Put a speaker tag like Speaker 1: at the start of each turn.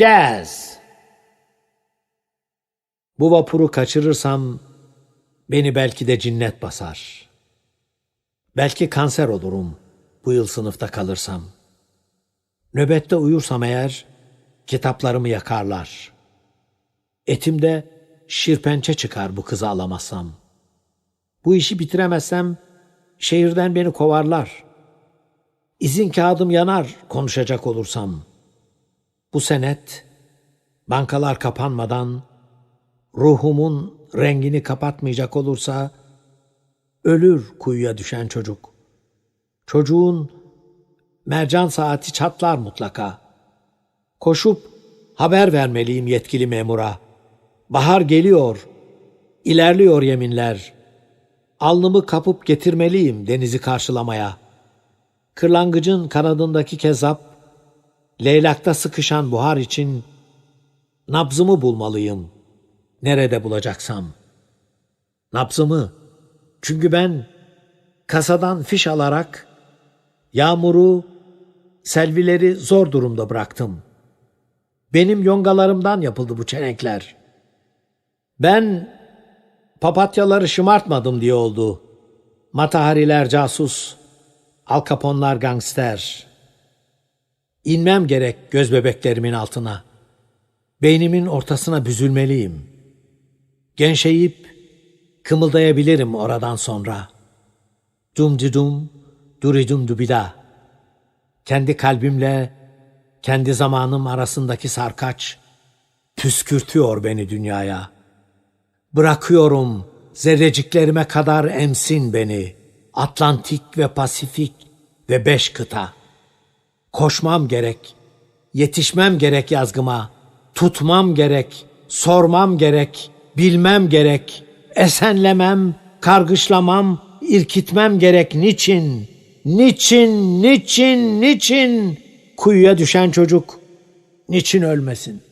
Speaker 1: Jazz. Bu vapuru kaçırırsam beni belki de cinnet basar. Belki kanser olurum bu yıl sınıfta kalırsam. Nöbette uyursam eğer kitaplarımı yakarlar. Etimde şirpençe çıkar bu kızı alamazsam. Bu işi bitiremezsem şehirden beni kovarlar. İzin kağıdım yanar konuşacak olursam. Bu senet bankalar kapanmadan ruhumun rengini kapatmayacak olursa ölür kuyuya düşen çocuk. Çocuğun mercan saati çatlar mutlaka. Koşup haber vermeliyim yetkili memura. Bahar geliyor, ilerliyor yeminler. Alnımı kapıp getirmeliyim denizi karşılamaya. Kırlangıcın kanadındaki kezap, leylakta sıkışan buhar için nabzımı bulmalıyım. Nerede bulacaksam. Nabzımı. Çünkü ben kasadan fiş alarak yağmuru, selvileri zor durumda bıraktım. Benim yongalarımdan yapıldı bu çelenkler. Ben papatyaları şımartmadım diye oldu. Matahariler casus, alkaponlar gangster. İnmem gerek göz bebeklerimin altına. Beynimin ortasına büzülmeliyim. Genşeyip kımıldayabilirim oradan sonra. Dum dum, duridum dubida. Kendi kalbimle, kendi zamanım arasındaki sarkaç püskürtüyor beni dünyaya. Bırakıyorum zerreciklerime kadar emsin beni. Atlantik ve Pasifik ve beş kıta. Koşmam gerek, yetişmem gerek yazgıma, tutmam gerek, sormam gerek, bilmem gerek, esenlemem, kargışlamam, irkitmem gerek niçin, niçin, niçin, niçin kuyuya düşen çocuk niçin ölmesin?''